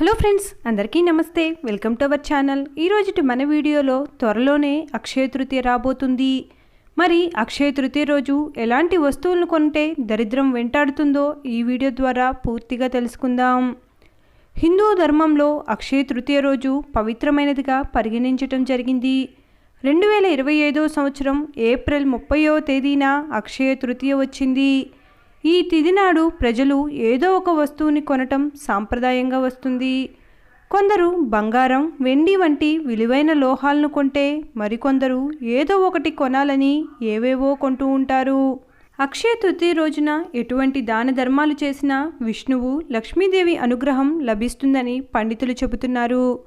Hello friends అందరికీ namaste. Welcome to our channel. ఈరోజుటి మన వీడియోలో త్వరలోనే అక్షయ తృతీయ రాబోతుంది. మరి అక్షయ తృతీయ రోజు ఎలాంటి వస్తువులను కొంటే దరిద్రం వెంటాడుతుందో ఈ వీడియో ద్వారా పూర్తిగా తెలుసుకుందాం. హిందూ ధర్మంలో అక్షయ తృతీయ రోజు పవిత్రమైనదిగా పరిగణించటం జరిగింది. రెండు వేల ఇరవై ఐదో సంవత్సరం ఏప్రిల్ ముప్పయో తేదీన అక్షయ తృతీయ వచ్చింది. ఈ తిదినాడు ప్రజలు ఏదో ఒక వస్తువుని కొనటం సాంప్రదాయంగా వస్తుంది. కొందరు బంగారం వెండి వంటి విలువైన లోహాలను కొంటే మరికొందరు ఏదో ఒకటి కొనాలని ఏవేవో కొంటూ ఉంటారు. అక్షయ తృతీయ రోజున ఎటువంటి దాన ధర్మాలు చేసినా విష్ణువు లక్ష్మీదేవి అనుగ్రహం లభిస్తుందని పండితులు చెబుతున్నారు.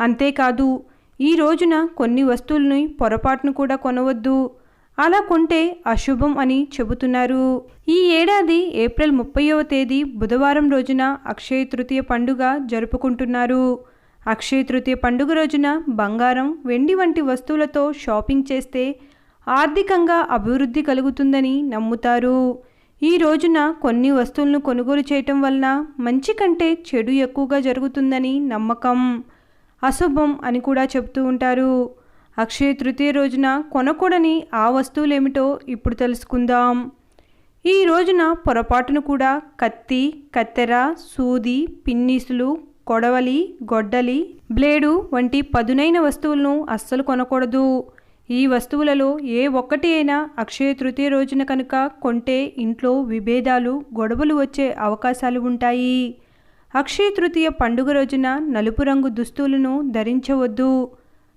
అంతేకాదు ఈ రోజున కొన్ని వస్తువులని పొరపాటును కూడా కొనవద్దు. అలా కొంటే అశుభం అని చెబుతున్నారు. ఈ ఏడాది ఏప్రిల్ ముప్పైవ తేదీ బుధవారం రోజున అక్షయ తృతీయ పండుగ జరుపుకుంటున్నారు. అక్షయ తృతీయ పండుగ రోజున బంగారం వెండి వంటి వస్తువులతో షాపింగ్ చేస్తే ఆర్థికంగా అభివృద్ధి కలుగుతుందని నమ్ముతారు. ఈ రోజున కొన్ని వస్తువులను కొనుగోలు చేయటం వలన మంచి కంటే చెడు ఎక్కువగా జరుగుతుందని నమ్మకం. అశుభం అని కూడా చెబుతూ ఉంటారు. అక్షయ తృతీయ రోజున కొనకూడని ఆ వస్తువులేమిటో ఇప్పుడు తెలుసుకుందాం. ఈ రోజున పొరపాటును కూడా కత్తి కత్తెర సూది పిన్నీసులు కొడవలి గొడ్డలి బ్లేడు వంటి పదునైన వస్తువులను అస్సలు కొనకూడదు. ఈ వస్తువులలో ఏ ఒక్కటి అయినా అక్షయ తృతీయ రోజున కనుక కొంటే ఇంట్లో విభేదాలు గొడవలు వచ్చే అవకాశాలు ఉంటాయి. అక్షయ తృతీయ పండుగ రోజున నలుపు రంగు దుస్తువులను ధరించవద్దు.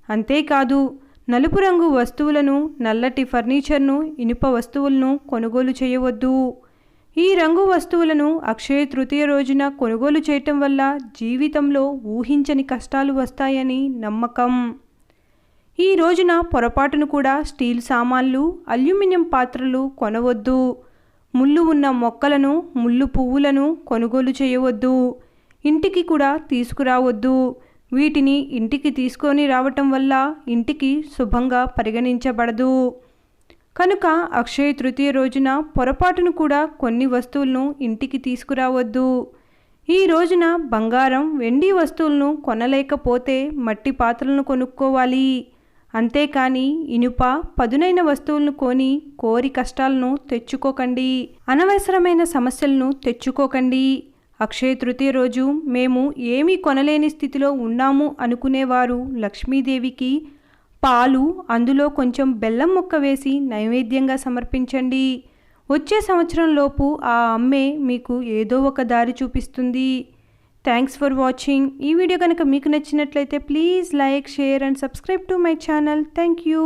అంతేకాదు నలుపు రంగు వస్తువులను నల్లటి ఫర్నిచర్ను ఇనుప వస్తువులను కొనుగోలు చేయవద్దు. ఈ రంగు వస్తువులను అక్షయ తృతీయ రోజున కొనుగోలు చేయటం వల్ల జీవితంలో ఊహించని కష్టాలు వస్తాయని నమ్మకం. ఈ రోజున పొరపాటును కూడా స్టీల్ సామాన్లు అల్యూమినియం పాత్రలు కొనవద్దు. ముళ్ళు ఉన్న మొక్కలను ముళ్ళు పువ్వులను కొనుగోలు చేయవద్దు. ఇంటికి కూడా తీసుకురావద్దు. వీటిని ఇంటికి తీసుకొని రావటం వల్ల ఇంటికి శుభంగా పరిగణించబడదు. కనుక అక్షయ తృతీయ రోజున పొరపాటును కూడా కొన్ని వస్తువులను ఇంటికి తీసుకురావద్దు. ఈ రోజున బంగారం వెండి వస్తువులను కొనలేకపోతే మట్టి పాత్రలను కొనుక్కోవాలి. అంతేకాని ఇనుప పదునైన వస్తువులను కొని కోరి కష్టాలను తెచ్చుకోకండి. అనవసరమైన సమస్యలను తెచ్చుకోకండి. అక్షయ తృతీయ రోజు మేము ఏమీ కొనలేని స్థితిలో ఉన్నాము అనుకునేవారు లక్ష్మీదేవికి. పాలు అందులో కొంచెం బెల్లం ముక్క వేసి నైవేద్యంగా సమర్పించండి. వచ్చే సంవత్సరంలోపు ఆ అమ్మే మీకు ఏదో ఒక దారి చూపిస్తుంది. Thanks for watching. ఈ వీడియో కనుక మీకు నచ్చినట్లయితే please like share and subscribe to my channel. Thank you.